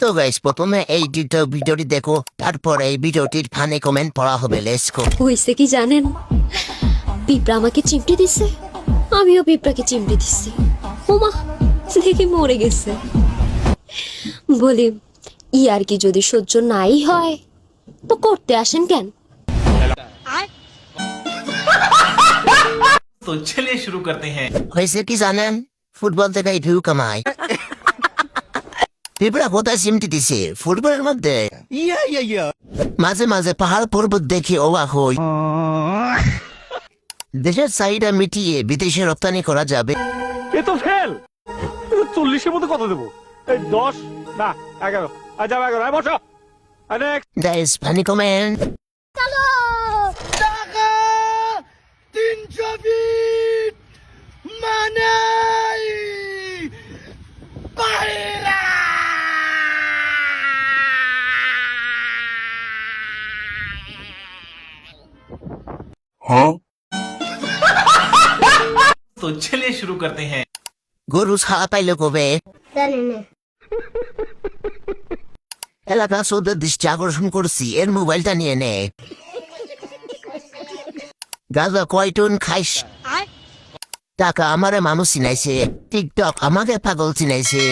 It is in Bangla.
তো গাইস প্রথমে এই ভিডিওটি দেখো তারপর এই ভিডিওটির ফানে কমেন্ট পড়া হবে লেসকো হইছে কি জানেন? পিঁপড়া আমাকে চিমটি দিছে আমিও পিঁপড়াকে চিমটি দিছি। ওমা দেখি মরে গেছে। বলি ই আর কি যদি সহ্য নাই হয় তো করতে আসেন কেন? তো চলে শুরু করতে হ্যাঁ। হয়েছে কি জানেন? ফুটবল থেকে ভিউ কামায় পিঁপড়া কোথায় সিমটি দিছে? ফুটবলের মধ্যে? মাঝে মাঝে পাহাড় পর্বত দেখে অবাক হই। দেশের চাহিদা মিটিয়ে বিদেশে রপ্তানি করা যাবে। এ তো ফেল! চল্লিশের মধ্যে কত দেবো? দশ? না এগারো। যাব এগারো। বসো। দ্যাট ইজ ফানি কমেন্ট तो चलिए शुरू करते हैं। गुरु গরু ছাড়া পাইলে কবে এলাকা সৌদের দৃষ্টি আকর্ষণ করছি এর মোবাইলটা নিয়ে নে গাজা কয় খাইস টাকা আমারে মানুষ চিনাইছে টিকটক আমাকে পাগল চিনাইছে